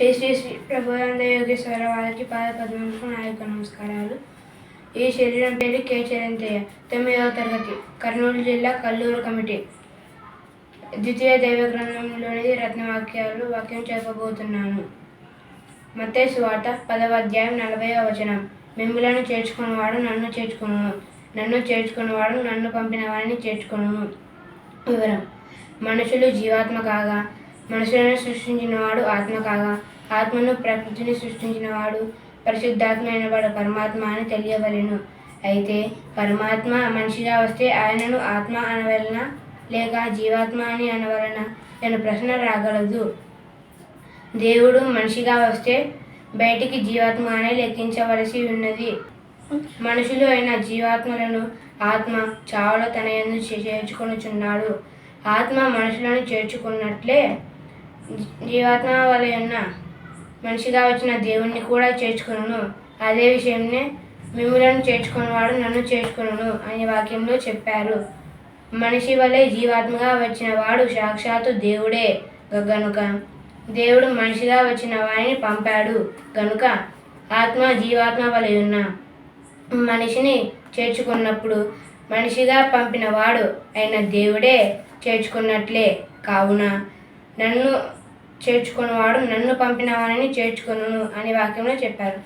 శ్రీ శ్రీ శ్రీ ప్రభునంద యోగేశ్వర వారికి పాద పద్మకు నా యొక్క నమస్కారాలు. ఈ శరీరం పేరు కే చరంతయ్య తొమ్మిదవ తరగతి కర్నూలు జిల్లా కల్లూరు కమిటీ. ద్వితీయ దైవ గ్రంథంలోని రత్నవాక్యాలు వాక్యం చెప్పబోతున్నాను మత్తయి సువార్త పదవ అధ్యాయం నలభై వచనం. మిమ్ములను చేర్చుకున్నవాడు నన్ను చేర్చుకును నన్ను చేర్చుకున్నవాడు నన్ను పంపిన వారిని చేర్చుకును వివరం. మనుషులు జీవాత్మ కాగా మనుషులను సృష్టించినవాడు ఆత్మ కాగా ఆత్మను ప్రకృతిని సృష్టించినవాడు పరిశుద్ధాత్మ అయినవాడు పరమాత్మ అని తెలియవలెను. అయితే పరమాత్మ మనిషిగా వస్తే ఆయనను ఆత్మ అనవలన లేక జీవాత్మ అని అనవలన నేను ప్రశ్న రాగలదు. దేవుడు మనిషిగా వస్తే బయటికి జీవాత్మగానే లెక్కించవలసి ఉన్నది. మనుషులు అయిన జీవాత్మలను ఆత్మ చావుల తన ఎందు చే- చేర్చుకొనుచున్నాడు. ఆత్మ మనుషులను చేర్చుకున్నట్లే జీవాత్మ వలె ఉన్న మనిషిగా వచ్చిన దేవుణ్ణి కూడా చేర్చుకును అదే విషయంనే మిమ్ములను చేర్చుకున్నవాడు నన్ను చేర్చుకును అనే వాక్యంలో చెప్పారు. మనిషి వలె జీవాత్మగా వచ్చిన వాడు సాక్షాత్తు దేవుడే. గనుక దేవుడు మనిషిగా వచ్చిన వాడిని పంపాడు. గనుక ఆత్మ జీవాత్మ వలె ఉన్న మనిషిని చేర్చుకున్నప్పుడు మనిషిగా పంపిన వాడు అయిన దేవుడే చేర్చుకున్నట్లే. కావున నన్ను చేర్చుకున్నవాడు నన్ను పంపిన వాడిని చేర్చుకును అని వాక్యంలో చెప్పారు.